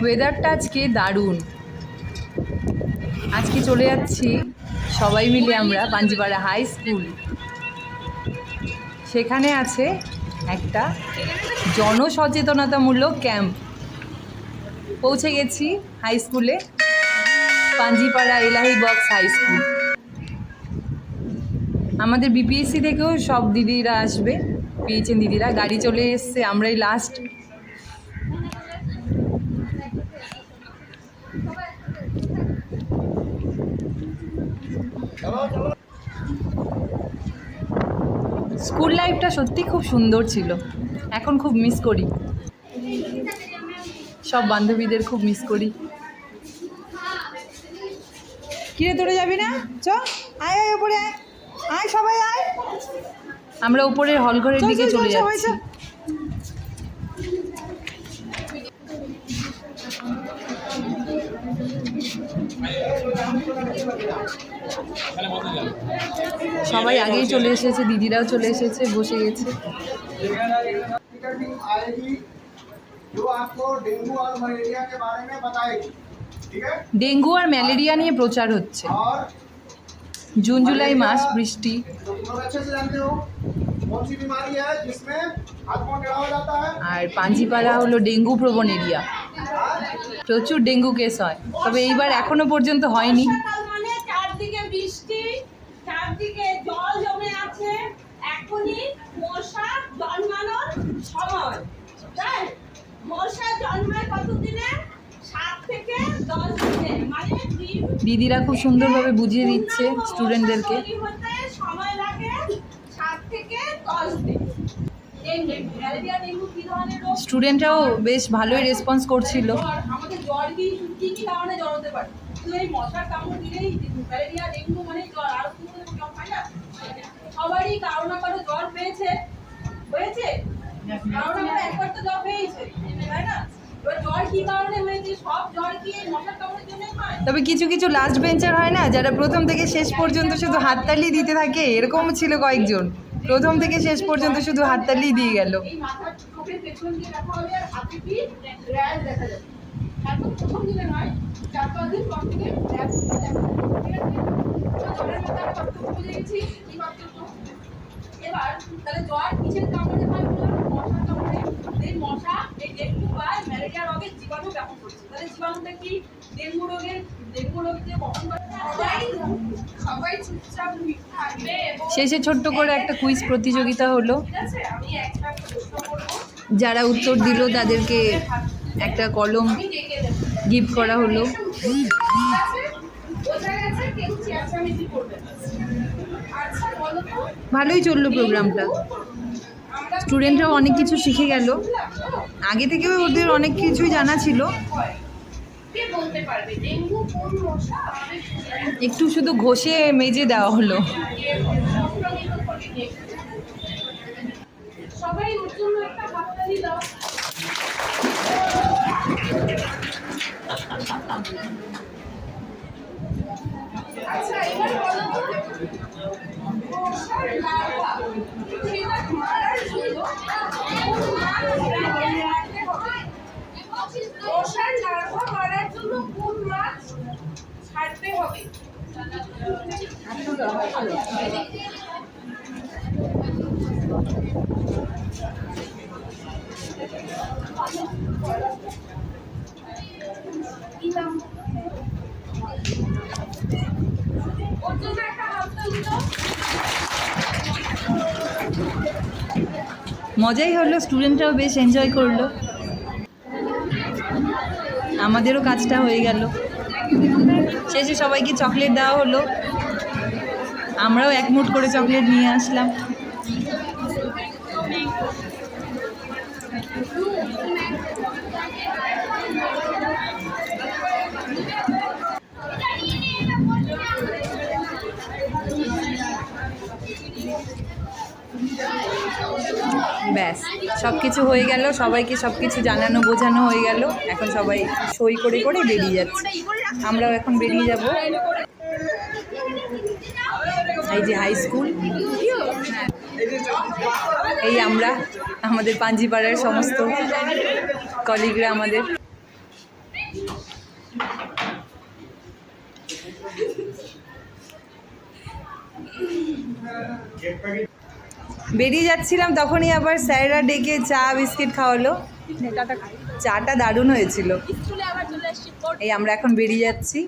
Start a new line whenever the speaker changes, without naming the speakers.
ওয়েদারটা আজকে দারুণ। আজকে চলে যাচ্ছি সবাই মিলে আমরা পাঞ্জিপাড়া হাই স্কুল। সেখানে আছে একটা জনসচেতনতামূলক ক্যাম্প। পৌঁছে গেছি হাই স্কুলে, পাঞ্জিপাড়া এলাহি বক্স হাই স্কুল। আমাদের বিপিএসসি থেকেও সব দিদিরা আসবে, পেয়েছেন দিদিরা, গাড়ি চলে এসছে, আমরাই লাস্ট স্কুল লাইফটা সত্যি খুব সুন্দর ছিল। এখন খুব মিস করি। সব বান্ধবীদের খুব মিস করি।
কিরে তোরে যাবি না? চ আয় আয় উপরে আয়। আয় সবাই আয়।
আমরা উপরের হল ঘরের দিকে
চলে
চল, যাচ্ছি। সবাই আগেই চলে এসেছে, দিদিরাও চলে এসেছে, বসে গেছে। ডেঙ্গু আর ম্যালেরিয়া নিয়ে প্রচার হচ্ছে। জুন, জুলাই মাস, বৃষ্টি। আর পাঞ্জিপাড়া হলো ডেঙ্গু প্রবণ এরিয়া। প্রচুর ডেঙ্গু কেস হয়। তবে এইবার এখনও পর্যন্ত হয়নি।
মানে চারদিকে বৃষ্টি চারদিকে জল জমে আছে। এখনই মশা জন্মানোর সময়। তাই মশা জন্মায় কতদিনে? সাত থেকে দশ দিনে। মানে
দিদিরা খুব সুন্দরভাবে বুঝিয়ে দিচ্ছে স্টুডেন্টদেরকে
সময় লাগে সাত থেকে দশ দিন ডেঙ্গু ম্যালেরিয়া ডেঙ্গু কি ধরনের রোগ
স্টুডেন্টরাও বেশ ভালোই রেসপন্স করছিল। তবে কিছু কিছু লাস্ট বেঞ্চার হয় না, যারা প্রথম থেকে শেষ পর্যন্ত শুধু হাততালি দিতে থাকে এরকম ছিল কয়েকজন। প্রথম থেকে শেষ পর্যন্ত শুধু হাততালি দিয়ে গেল।
এবার তাহলে জ্বর কামড়ে কামড়ে এই মশা এই ডেঙ্গু বা ম্যালেরিয়া রোগের জীবাণু ব্যাপক করছে তাহলে জীবাণুটা কি? ডেঙ্গু রোগের ডেঙ্গু রোগ যে বহন
শেষে ছোট্ট করে একটা কুইজ প্রতিযোগিতা হলো। যারা উত্তর দিল তাদেরকে একটা কলম গিফট করা হলো। ভালোই চলল প্রোগ্রামটা। স্টুডেন্টরাও অনেক কিছু শিখে গেল। আগে থেকেও ওদের অনেক কিছুই জানা ছিল।
কে বলতে পারবে ডেঙ্গু কোন মশা
একটু শুধু ঘষে মেজে দেওয়া হলো?
সবাই
মজাই হলো স্টুডেন্টরাও বেশ এনজয় করল। আমাদেরও কাজটা হয়ে গেল। শেষে সবাইকে চকলেট দেওয়া হলো। আমরাও এক মুঠ করে চকলেট নিয়ে আসলাম। ব্যাস সব কিছু হয়ে গেল, সবাইকে সব কিছু জানানো, বোঝানো হয়ে গেল। এখন সবাই সই করে করে বেরিয়ে যাচ্ছে। আমরাও এখন বেরিয়ে যাব। এই যে হাই স্কুল এই আমরা, আমাদের পাঞ্জিপাড়ার সমস্ত কলিগরা আমাদের। বেরিয়ে যাচ্ছিলাম তখনই আবার স্যাররা ডেকে চা, বিস্কিট খাওয়ালো। চাটা দারুণ হয়েছিল। এই আমরা এখন বেরিয়ে যাচ্ছি।